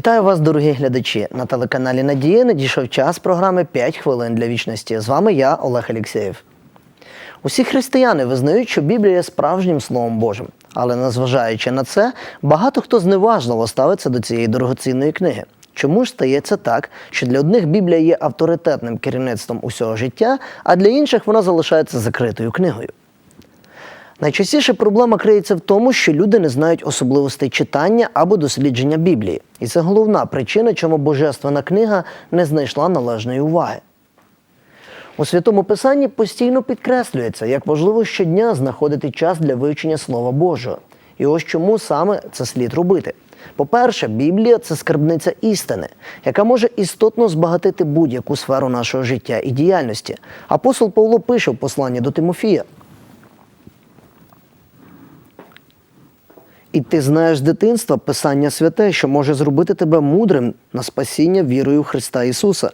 Вітаю вас, дорогі глядачі! На телеканалі Надія надійшов час програми «5 хвилин для вічності. З вами я, Олег Алєксєєв. Усі християни визнають, що Біблія є справжнім Словом Божим. Але незважаючи на це, багато хто зневажливо ставиться до цієї дорогоцінної книги. Чому ж стається так, що для одних Біблія є авторитетним керівництвом усього життя, а для інших вона залишається закритою книгою? Найчастіше проблема криється в тому, що люди не знають особливостей читання або дослідження Біблії. І це головна причина, чому божественна книга не знайшла належної уваги. У святому писанні постійно підкреслюється, як важливо щодня знаходити час для вивчення Слова Божого. І ось чому саме це слід робити. По-перше, Біблія це скарбниця істини, яка може істотно збагатити будь-яку сферу нашого життя і діяльності. Апостол Павло пише в посланні до Тимофія. І ти знаєш з дитинства Писання святе, що може зробити тебе мудрим на спасіння вірою в Христа Ісуса.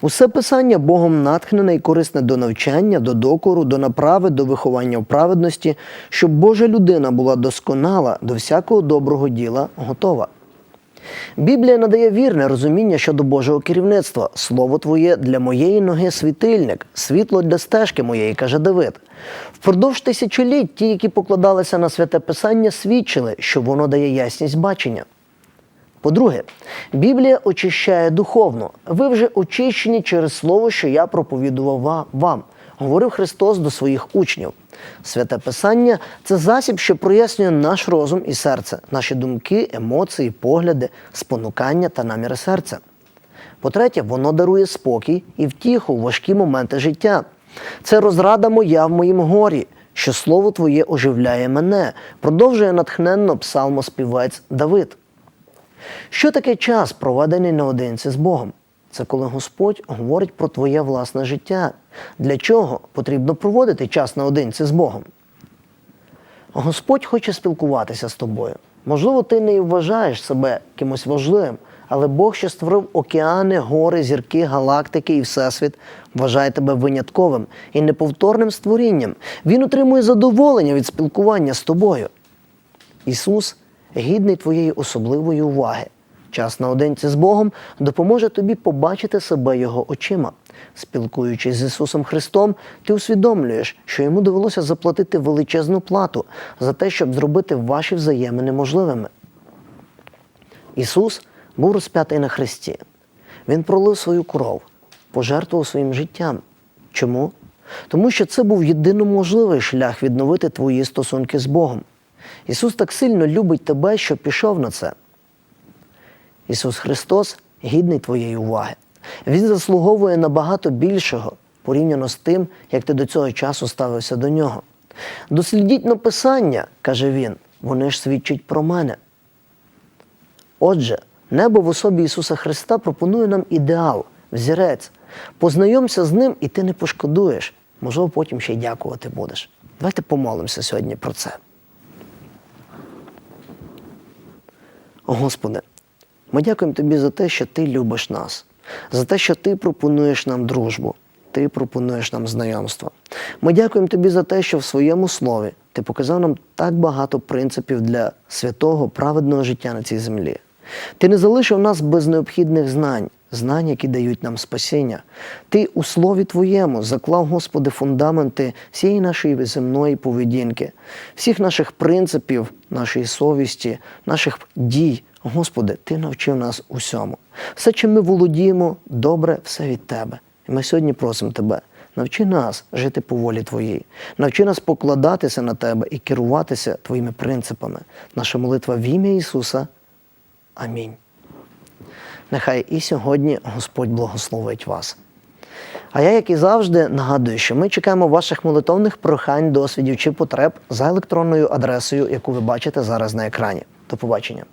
Усе Писання Богом натхнене і корисне до навчання, до докору, до направи, до виховання в праведності, щоб Божа людина була досконала, до всякого доброго діла готова. Біблія надає вірне розуміння щодо Божого керівництва. Слово Твоє для моєї ноги світильник, світло для стежки моєї, каже Давид. Впродовж тисячоліть ті, які покладалися на святе Писання, свідчили, що воно дає ясність бачення. По-друге, Біблія очищає духовно. Ви вже очищені через слово, що я проповідував вам, говорив Христос до своїх учнів. Святе Писання це засіб, що прояснює наш розум і серце, наші думки, емоції, погляди, спонукання та наміри серця. По-третє, воно дарує спокій і втіху в важкі моменти життя. Це розрада моя в моїм горі, що слово Твоє оживляє мене, продовжує натхненно псалмоспівець Давид. Що таке час, проведений наодинці з Богом? Це коли Господь говорить про твоє власне життя. Для чого потрібно проводити час наодинці з Богом? Господь хоче спілкуватися з тобою. Можливо, ти не вважаєш себе кимось важливим, але Бог, що створив океани, гори, зірки, галактики і всесвіт, вважає тебе винятковим і неповторним створінням. Він отримує задоволення від спілкування з тобою. Ісус гідний твоєї особливої уваги. Час наодинці з Богом допоможе тобі побачити себе Його очима. Спілкуючись з Ісусом Христом, ти усвідомлюєш, що йому довелося заплатити величезну плату за те, щоб зробити ваші взаємини можливими. Ісус був розп'ятий на хресті. Він пролив свою кров, пожертвував своїм життям. Чому? Тому що це був єдино можливий шлях відновити твої стосунки з Богом. Ісус так сильно любить тебе, що пішов на це. Ісус Христос гідний твоєї уваги. Він заслуговує набагато більшого порівняно з тим, як ти до цього часу ставився до нього. Дослідіть написання, каже він, вони ж свідчать про мене. Отже, небо в особі Ісуса Христа пропонує нам ідеал, взірець. Познайомся з ним, і ти не пошкодуєш. Можливо, потім ще й дякувати будеш. Давайте помолимося сьогодні про це. Господи, ми дякуємо Тобі за те, що Ти любиш нас, за те, що Ти пропонуєш нам дружбу, Ти пропонуєш нам знайомство. Ми дякуємо Тобі за те, що в своєму слові Ти показав нам так багато принципів для святого, праведного життя на цій землі. Ти не залишив нас без необхідних знань, знань, які дають нам спасіння. Ти у слові Твоєму заклав, Господи, фундаменти всієї нашої земної поведінки, всіх наших принципів, нашої совісті, наших дій. Господи, Ти навчив нас усьому. Все, чим ми володіємо, добре, все від Тебе. І ми сьогодні просимо Тебе. Навчи нас жити по волі Твоїй, навчи нас покладатися на Тебе і керуватися Твоїми принципами. Наша молитва в ім'я Ісуса. Амінь. Нехай і сьогодні Господь благословить вас. А я, як і завжди, нагадую, що ми чекаємо ваших молитовних прохань, досвідів чи потреб за електронною адресою, яку ви бачите зараз на екрані. До побачення.